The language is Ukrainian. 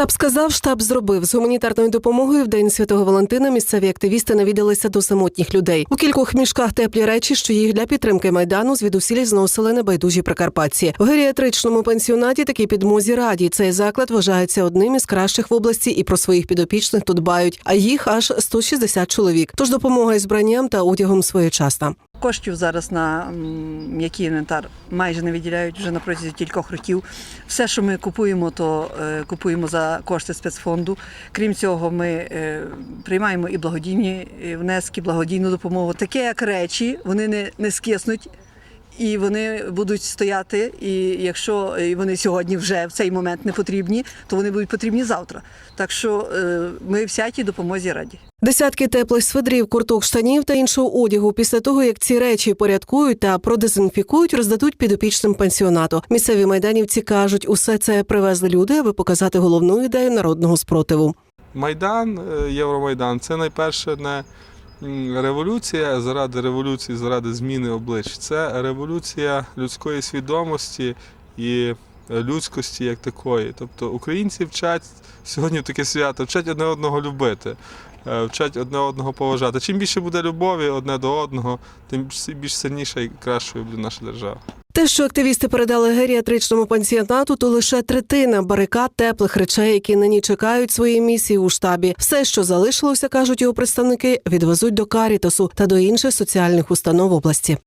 Штаб сказав, штаб зробив з гуманітарною допомогою в день святого Валентина. Місцеві активісти навідалися до самотніх людей. У кількох мішках теплі речі, що їх для підтримки майдану звідусілі зносили небайдужі прикарпатці. В геріатричному пансіонаті такі підмозі раді. Цей заклад вважається одним із кращих в області і про своїх підопічних тут дбають. А їх аж 160 чоловік. Тож допомога із бранням та одягом своєчасна. Коштів зараз на м'який інвентар майже не виділяють вже на протязі кількох років. Все, що ми купуємо, то е, купуємо за кошти спецфонду. Крім цього, ми е, приймаємо і благодійні е, внески, благодійну допомогу. Таке як речі, вони не, не скиснуть. І вони будуть стояти, і якщо е, вони сьогодні вже в цей момент не потрібні, то вони будуть потрібні завтра. Так що е, ми всякій допомозі раді. Десятки теплих свидрів, курток, штанів та іншого одягу після того, як ці речі порядкують та продезінфікують, роздадуть підопічним пансіонату. Місцеві майданівці кажуть, усе це привезли люди, аби показати головну ідею народного спротиву. Майдан, е, Євромайдан це найперше не революція заради революції, заради зміни облич. Це революція людської свідомості і людськості як такої. Тобто українці вчать сьогодні таке свято, вчать одне одного любити, е, вчать одне одного поважати. Чим більше буде любові одне до одного, тим більш сильніша і кращою буде наша держава. Те, що активісти передали геріатричному пансіонату, то лише третина барикад теплих речей, які нині чекають свої місії у штабі. Все, що залишилося, кажуть його представники, відвезуть до Карітасу та до інших соціальних установ області.